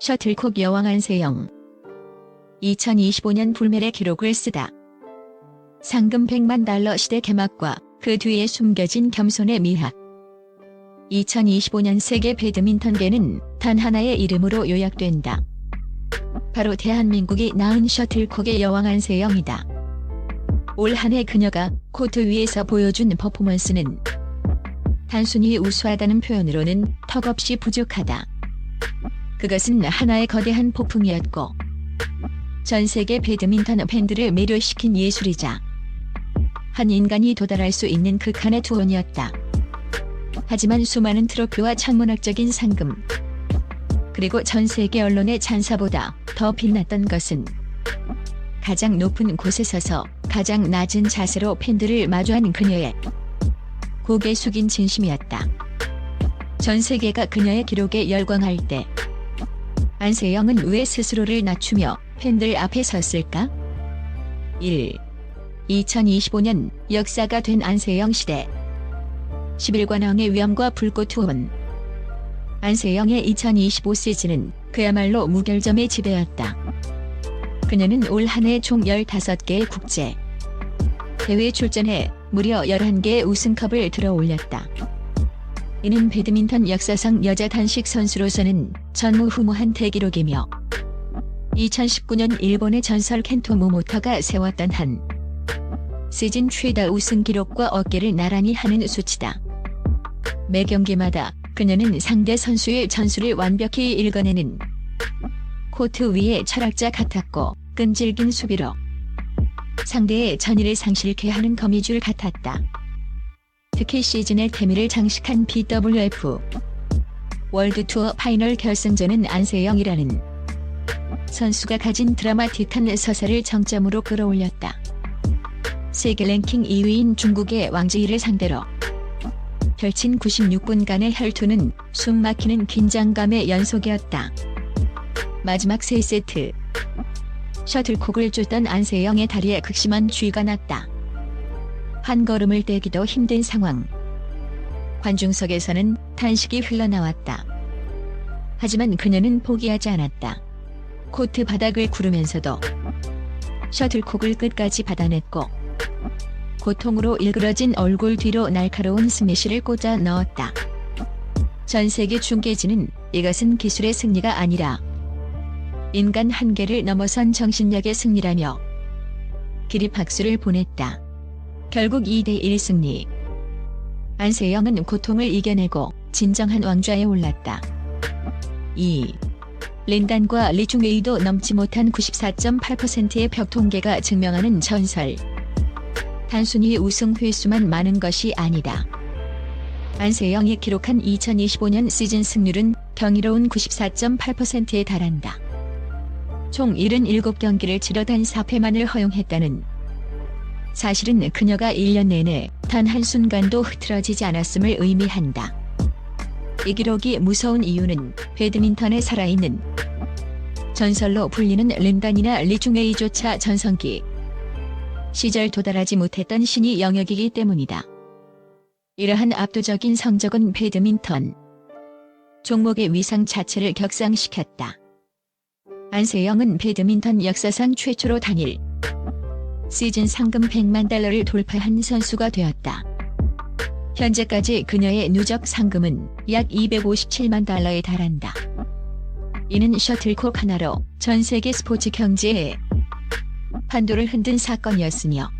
셔틀콕 여왕 안세영 2025년 불멸의 기록을 쓰다. 상금 100만 달러 시대 개막과 그 뒤에 숨겨진 겸손의 미학 2025년 세계 배드민턴계는 단 하나의 이름으로 요약된다. 바로 대한민국이 낳은 셔틀콕의 여왕 안세영이다. 올 한 해 그녀가 코트 위에서 보여준 퍼포먼스는 단순히 우수하다는 표현으로는 턱없이 부족하다. 그것은 하나의 거대한 폭풍이었고 전 세계 배드민턴 팬들을 매료시킨 예술이자 한 인간이 도달할 수 있는 극한의 투혼이었다. 하지만 수많은 트로피와 천문학적인 상금 그리고 전 세계 언론의 찬사보다 더 빛났던 것은 가장 높은 곳에 서서 가장 낮은 자세로 팬들을 마주한 그녀의 고개 숙인 진심이었다. 전 세계가 그녀의 기록에 열광할 때 안세영은 왜 스스로를 낮추며 팬들 앞에 섰을까? 1. 2025년 역사가 된 안세영 시대 11관왕의 위엄과 불꽃 투혼 안세영의 2025 시즌은 그야말로 무결점의 지배였다. 그녀는 올 한 해 총 15개의 국제 대회에 출전해 무려 11개의 우승컵을 들어 올렸다. 이는 배드민턴 역사상 여자 단식 선수로서는 전무후무한 대기록이며 2019년 일본의 전설 켄토 모모타가 세웠던 한 시즌 최다 우승 기록과 어깨를 나란히 하는 수치다. 매 경기마다 그녀는 상대 선수의 전술을 완벽히 읽어내는 코트 위의 철학자 같았고 끈질긴 수비로 상대의 전의를 상실케 하는 거미줄 같았다. 특히 시즌의 태미를 장식한 BWF 월드 투어 파이널 결승전은 안세영이라는 선수가 가진 드라마틱한 서사를 정점으로 끌어올렸다. 세계 랭킹 2위인 중국의 왕지희를 상대로 펼친 96분간의 혈투는 숨막히는 긴장감의 연속이었다. 마지막 3세트 셔틀콕을 쫓던 안세영의 다리에 극심한 쥐가 났다. 한 걸음을 떼기도 힘든 상황. 관중석에서는 탄식이 흘러나왔다. 하지만 그녀는 포기하지 않았다. 코트 바닥을 구르면서도 셔틀콕을 끝까지 받아냈고 고통으로 일그러진 얼굴 뒤로 날카로운 스매시를 꽂아 넣었다. 전 세계 중계진은 이것은 기술의 승리가 아니라 인간 한계를 넘어선 정신력의 승리라며 기립 박수를 보냈다. 결국 2대1 승리. 안세영은 고통을 이겨내고 진정한 왕좌에 올랐다. 2. 린단과 리중웨이도 넘지 못한 94.8%의 벽 통계가 증명하는 전설. 단순히 우승 횟수만 많은 것이 아니다. 안세영이 기록한 2025년 시즌 승률은 경이로운 94.8%에 달한다. 총 77경기를 치러 단 4패만을 허용했다는 사실은 그녀가 1년 내내 단 한순간도 흐트러지지 않았음을 의미한다. 이 기록이 무서운 이유는 배드민턴에 살아있는 전설로 불리는 린단이나 리중웨이조차 전성기 시절 도달하지 못했던 신이 영역이기 때문이다. 이러한 압도적인 성적은 배드민턴 종목의 위상 자체를 격상시켰다. 안세영은 배드민턴 역사상 최초로 단일 시즌 상금 100만 달러를 돌파한 선수가 되었다. 현재까지 그녀의 누적 상금은 약 257만 달러에 달한다. 이는 셔틀콕 하나로 전 세계 스포츠 경제에 판도를 흔든 사건이었으며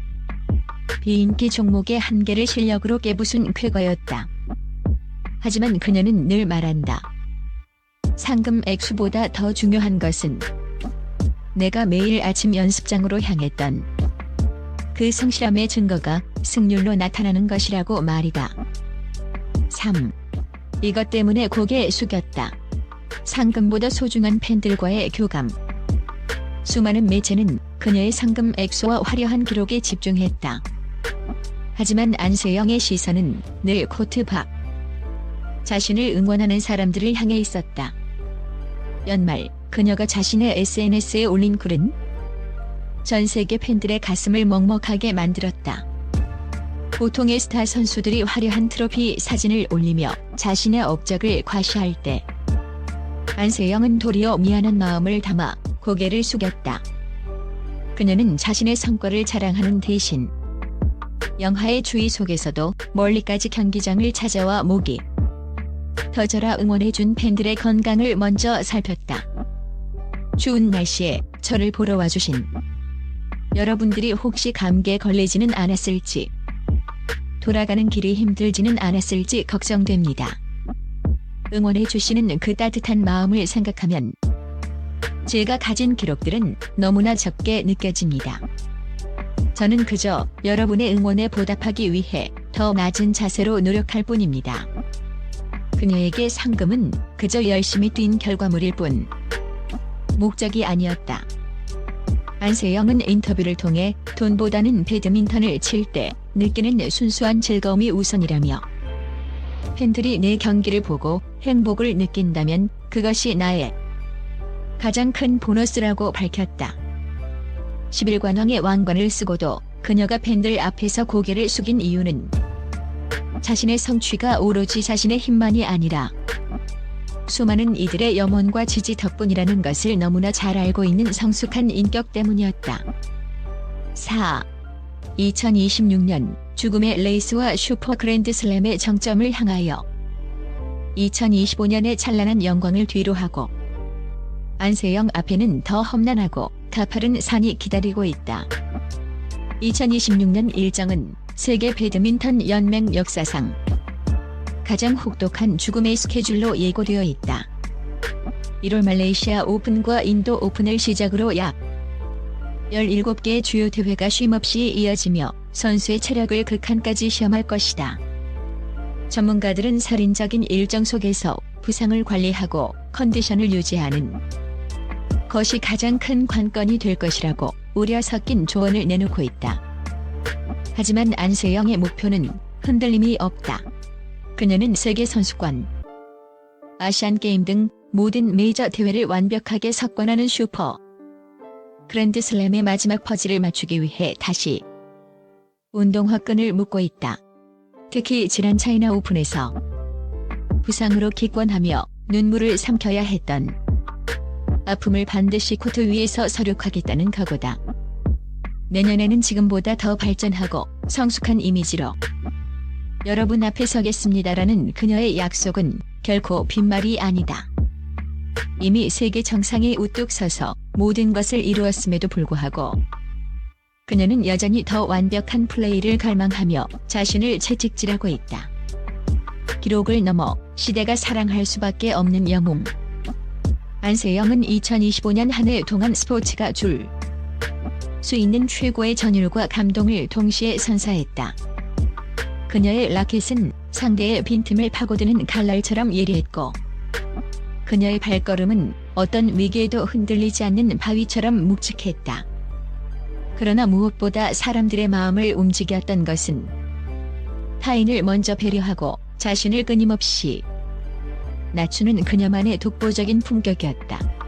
비인기 종목의 한계를 실력으로 깨부순 쾌거였다. 하지만 그녀는 늘 말한다. 상금 액수보다 더 중요한 것은 내가 매일 아침 연습장으로 향했던 그 성실함의 증거가 승률로 나타나는 것이라고 말이다. 3. 이것 때문에 고개 숙였다. 상금보다 소중한 팬들과의 교감. 수많은 매체는 그녀의 상금 액수와 화려한 기록에 집중했다. 하지만 안세영의 시선은 늘 코트 밖. 자신을 응원하는 사람들을 향해 있었다. 연말 그녀가 자신의 SNS에 올린 글은 전 세계 팬들의 가슴을 먹먹하게 만들었다. 보통의 스타 선수들이 화려한 트로피 사진을 올리며 자신의 업적을 과시할 때 안세영은 도리어 미안한 마음을 담아 고개를 숙였다. 그녀는 자신의 성과를 자랑하는 대신 영하의 주의 속에서도 멀리까지 경기장을 찾아와 목이 터져라 응원해준 팬들의 건강을 먼저 살폈다. 추운 날씨에 저를 보러 와주신 여러분들이 혹시 감기에 걸리지는 않았을지 돌아가는 길이 힘들지는 않았을지 걱정됩니다. 응원해 주시는 그 따뜻한 마음을 생각하면 제가 가진 기록들은 너무나 적게 느껴집니다. 저는 그저 여러분의 응원에 보답하기 위해 더 낮은 자세로 노력할 뿐입니다. 그녀에게 상금은 그저 열심히 뛴 결과물일 뿐 목적이 아니었다. 안세영은 인터뷰를 통해 돈보다는 배드민턴을 칠 때 느끼는 순수한 즐거움이 우선이라며 팬들이 내 경기를 보고 행복을 느낀다면 그것이 나의 가장 큰 보너스라고 밝혔다. 11관왕의 왕관을 쓰고도 그녀가 팬들 앞에서 고개를 숙인 이유는 자신의 성취가 오로지 자신의 힘만이 아니라 수많은 이들의 염원과 지지 덕분이라는 것을 너무나 잘 알고 있는 성숙한 인격 때문이었다. 4. 2026년 죽음의 레이스와 슈퍼 그랜드슬램의 정점을 향하여 2025년의 찬란한 영광을 뒤로하고 안세영 앞에는 더 험난하고 가파른 산이 기다리고 있다. 2026년 일정은 세계 배드민턴 연맹 역사상 가장 혹독한 죽음의 스케줄로 예고되어 있다. 1월 말레이시아 오픈과 인도 오픈을 시작으로 약 17개의 주요 대회가 쉼없이 이어지며 선수의 체력을 극한까지 시험할 것이다. 전문가들은 살인적인 일정 속에서 부상을 관리하고 컨디션을 유지하는 것이 가장 큰 관건이 될 것이라고 우려 섞인 조언을 내놓고 있다. 하지만 안세영의 목표는 흔들림이 없다. 그녀는 세계 선수권, 아시안 게임 등 모든 메이저 대회를 완벽하게 석권하는 슈퍼 그랜드슬램의 마지막 퍼즐을 맞추기 위해 다시 운동화 끈을 묶고 있다. 특히 지난 차이나 오픈에서 부상으로 기권하며 눈물을 삼켜야 했던 아픔을 반드시 코트 위에서 서력하겠다는 각오다. 내년에는 지금보다 더 발전하고 성숙한 이미지로 여러분 앞에 서겠습니다라는 그녀의 약속은 결코 빈말이 아니다. 이미 세계 정상에 우뚝 서서 모든 것을 이루었음에도 불구하고 그녀는 여전히 더 완벽한 플레이를 갈망하며 자신을 채찍질하고 있다. 기록을 넘어 시대가 사랑할 수밖에 없는 영웅. 안세영은 2025년 한 해 동안 스포츠가 줄 수 있는 최고의 전율과 감동을 동시에 선사했다. 그녀의 라켓은 상대의 빈틈을 파고드는 칼날처럼 예리했고 그녀의 발걸음은 어떤 위기에도 흔들리지 않는 바위처럼 묵직했다. 그러나 무엇보다 사람들의 마음을 움직였던 것은 타인을 먼저 배려하고 자신을 끊임없이 낮추는 그녀만의 독보적인 품격이었다.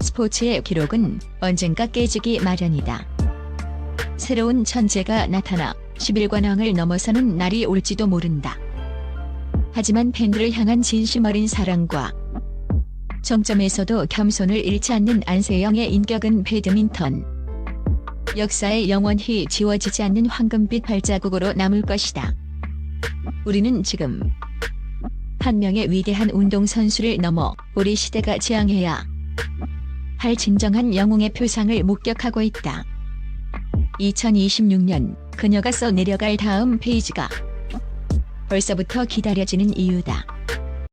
스포츠의 기록은 언젠가 깨지기 마련이다. 새로운 천재가 나타나 11관왕을 넘어서는 날이 올지도 모른다. 하지만 팬들을 향한 진심 어린 사랑과 정점에서도 겸손을 잃지 않는 안세영의 인격은 배드민턴 역사에 영원히 지워지지 않는 황금빛 발자국으로 남을 것이다. 우리는 지금 한 명의 위대한 운동선수를 넘어 우리 시대가 지향해야 할 진정한 영웅의 표상을 목격하고 있다. 2026년 그녀가 써 내려갈 다음 페이지가 벌써부터 기다려지는 이유다.